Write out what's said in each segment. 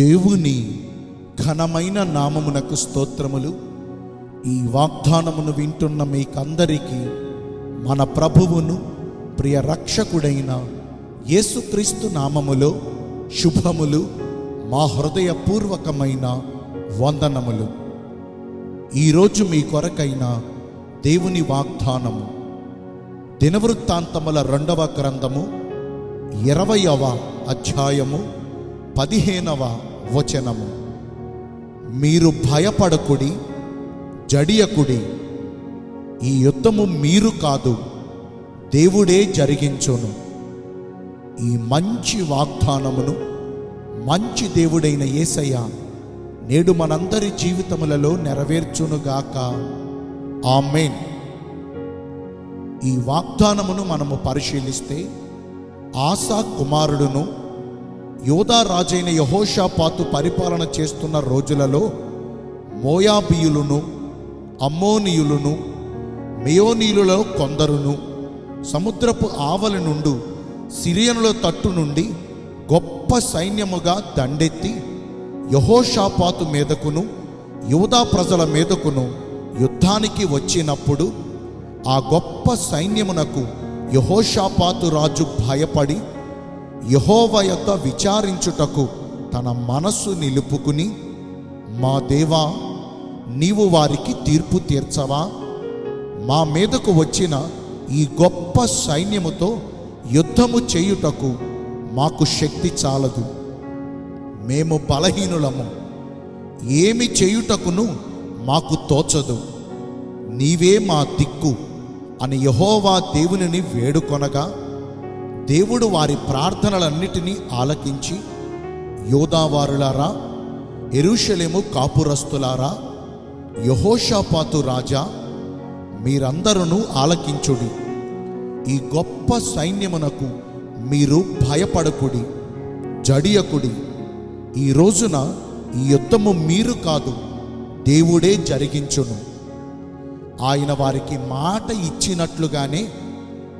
దేవుని ఘనమైన నామమునకు స్తోత్రములు. ఈ వాగ్దానమును వింటున్న మీకందరికీ మన ప్రభువును ప్రియ రక్షకుడైన యేసుక్రీస్తు నామములో శుభములు మా హృదయపూర్వకమైన వందనములు. ఈరోజు మీ కొరకైన దేవుని వాగ్దానము. దినవృత్తాంతముల రెండవ గ్రంథము ఇరవయవ అధ్యాయము పదిహేనవ వచనము. మీరు భయపడకుడి జడియకుడి. ఈ యుద్ధము మీరు కాదు దేవుడే జరిగించును. ఈ మంచి వాగ్దానమును మంచి దేవుడైన యేసయ్య నేడు మనందరి జీవితములలో నెరవేర్చునుగాక ఆమెన్. ఈ వాగ్దానమును మనము పరిశీలిస్తే ఆశా కుమారుడును యోధా రాజైన యహోషాపాతు పరిపాలన చేస్తున్న రోజులలో మోయాబియులను అమ్మోనియులను మెయోనీయులలో కొందరును సముద్రపు ఆవలి నుండి సిరియనుల తట్టు నుండి గొప్ప సైన్యముగా దండెత్తి యహోషాపాతు మీదకును యూదా ప్రజల మీదకును యుద్ధానికి వచ్చినప్పుడు ఆ గొప్ప సైన్యమునకు యహోషాపాతు రాజు భయపడి యహోవ యొక్క విచారించుటకు తన మనస్సు నిలుపుకుని మా దేవా నీవు వారికి తీర్పు తీర్చవా? మా మీదకు వచ్చిన ఈ గొప్ప సైన్యముతో యుద్ధము చేయుటకు మాకు శక్తి చాలదు. మేము బలహీనులము. ఏమి చేయుటకును మాకు తోచదు. నీవే మా దిక్కు అని యహోవా దేవునిని వేడుకొనగా దేవుడు వారి ప్రార్థనలన్నిటినీ ఆలకించి యోధావారులారా ఎరుషలేము కాపురస్తులారా యహోషాపాతు రాజా మీరందరూ ఆలకించుడి. ఈ గొప్ప సైన్యమునకు మీరు భయపడకుడి జడియకుడి. ఈ రోజున ఈ యుద్ధము మీరు కాదు దేవుడే జరిగించును. ఆయన వారికి మాట ఇచ్చినట్లుగానే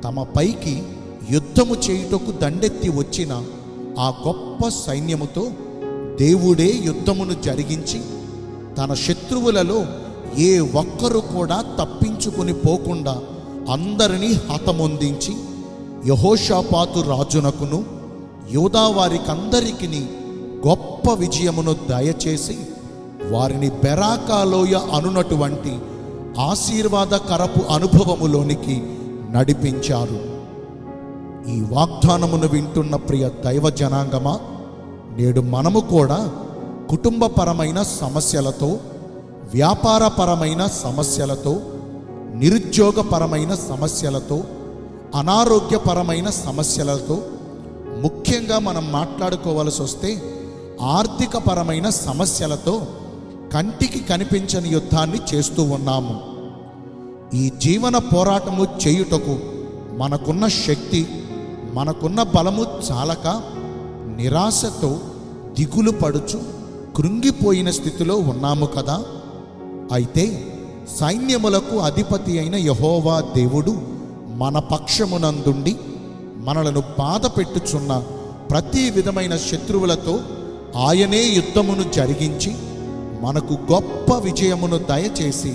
తమ పైకి యుద్ధము చేయుటకు దండెత్తి వచ్చిన ఆ గొప్ప సైన్యముతో దేవుడే యుద్ధమును జరిగించి తన శత్రువులలో ఏ ఒక్కరు కూడా తప్పించుకుని పోకుండా అందరినీ హతమొందించి యహోషాపాతు రాజునకును యోదావారికందరికిని గొప్ప విజయమును దయచేసి వారిని బెరాకాలోయ అనునటువంటి ఆశీర్వాదకరపు అనుభవములోనికి నడిపించారు. ఈ వాగ్దానమును వింటున్న ప్రియ దైవ జనాంగమా నేడు మనము కూడా కుటుంబపరమైన సమస్యలతో వ్యాపారపరమైన సమస్యలతో నిరుద్యోగపరమైన సమస్యలతో అనారోగ్యపరమైన సమస్యలతో ముఖ్యంగా మనం మాట్లాడుకోవలసి వస్తే ఆర్థికపరమైన సమస్యలతో కంటికి కనిపించని యుద్ధాన్ని చేస్తూ ఉన్నాము. ఈ జీవన పోరాటము చేయుటకు మనకున్న శక్తి మనకున్న బలము చాలక నిరాశతో దిగులు పడుచు కృంగిపోయిన స్థితిలో ఉన్నాము కదా. అయితే సైన్యములకు అధిపతి అయిన యహోవా దేవుడు మన పక్షమునందుండి మనలను బాధ పెట్టుచున్న ప్రతి విధమైన శత్రువులతో ఆయనే యుద్ధమును జరిగించి మనకు గొప్ప విజయమును దయచేసి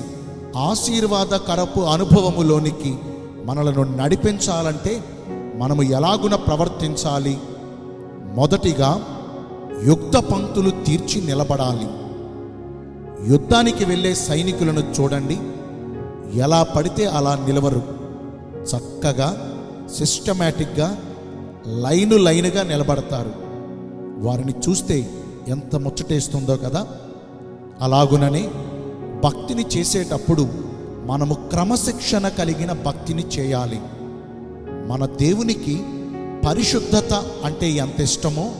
ఆశీర్వాదకరపు అనుభవములోనికి మనలను నడిపించాలంటే మనము ఎలాగున ప్రవర్తించాలి? మొదటిగా యుక్త పంక్తులు తీర్చి నిలబడాలి. యుద్ధానికి వెళ్ళే సైనికులను చూడండి. ఎలా పడితే అలా నిలవరు. చక్కగా సిస్టమేటిక్గా లైను లైనుగా నిలబడతారు. వారిని చూస్తే ఎంత ముచ్చటేస్తుందో కదా! అలాగుననే భక్తిని చేసేటప్పుడు మనము క్రమశిక్షణ కలిగిన భక్తిని చేయాలి. మన దేవునికి పరిశుద్ధత అంటే ఎంత ఇష్టమో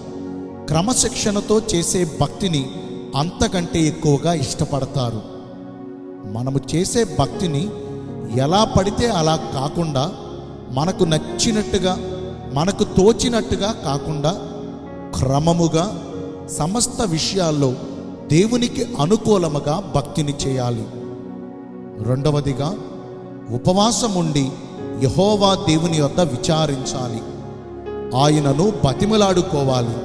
క్రమశిక్షణతో చేసే భక్తిని అంతకంటే ఎక్కువగా ఇష్టపడతారు. మనము చేసే భక్తిని ఎలా పడితే అలా కాకుండా మనకు నచ్చినట్టుగా మనకు తోచినట్టుగా కాకుండా క్రమముగా సమస్త విషయాల్లో దేవునికి అనుకూలముగా భక్తిని చేయాలి. రెండవదిగా ఉపవాసం ఉండి యహోవా దేవుని యొద్ద విచారించాలి. ఆయనను బతిమలాడుకోవాలి.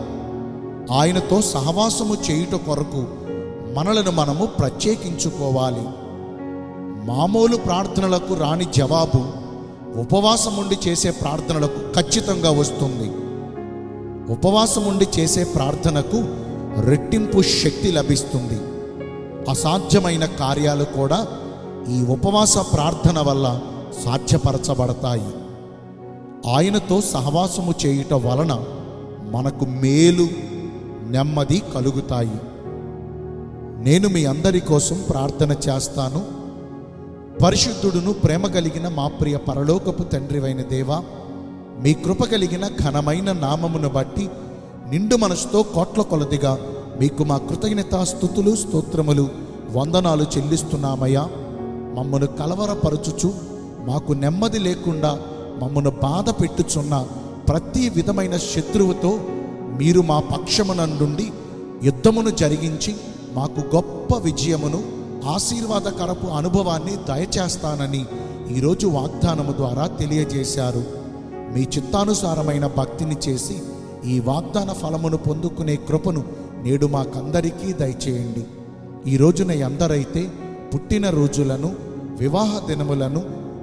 ఆయనతో సహవాసము చేయుట కొరకు మనలను మనము ప్రత్యేకించుకోవాలి. మామూలు ప్రార్థనలకు రాని జవాబు ఉపవాసం ఉండి చేసే ప్రార్థనలకు ఖచ్చితంగా వస్తుంది. ఉపవాసం ఉండి చేసే ప్రార్థనకు రెట్టింపు శక్తి లభిస్తుంది. అసాధ్యమైన కార్యాలు కూడా ఈ ఉపవాస ప్రార్థన వల్ల సాధ్యపరచబడతాయి. ఆయనతో సహవాసము చేయుట వలన మనకు మేలు నెమ్మది కలుగుతాయి. నేను మీ అందరి కోసం ప్రార్థన చేస్తాను. పరిశుద్ధుడును ప్రేమ కలిగిన మా ప్రియ పరలోకపు తండ్రివైన దేవా మీ కృప కలిగిన ఘనమైన నామమును బట్టి నిండు మనసుతో కోట్ల కొలదిగా మీకు మా కృతజ్ఞత స్థుతులు స్తోత్రములు వందనాలు చెల్లిస్తున్నామయ్యా. మమ్మను కలవరపరచుచు మాకు నెమ్మది లేకుండా మమ్మను బాధ పెట్టుచున్న ప్రతి విధమైన శత్రువుతో మీరు మా పక్షమునండుండి యుద్ధమును జరిగించి మాకు గొప్ప విజయమును ఆశీర్వాదకరపు అనుభవాన్ని దయచేస్తానని ఈరోజు వాగ్దానము ద్వారా తెలియజేశారు. మీ చిత్తానుసారమైన భక్తిని చేసి ఈ వాగ్దాన ఫలమును పొందుకునే కృపను నేడు మాకందరికీ దయచేయండి. ఈ రోజున ఎందరైతే పుట్టిన రోజులను వివాహ దినములను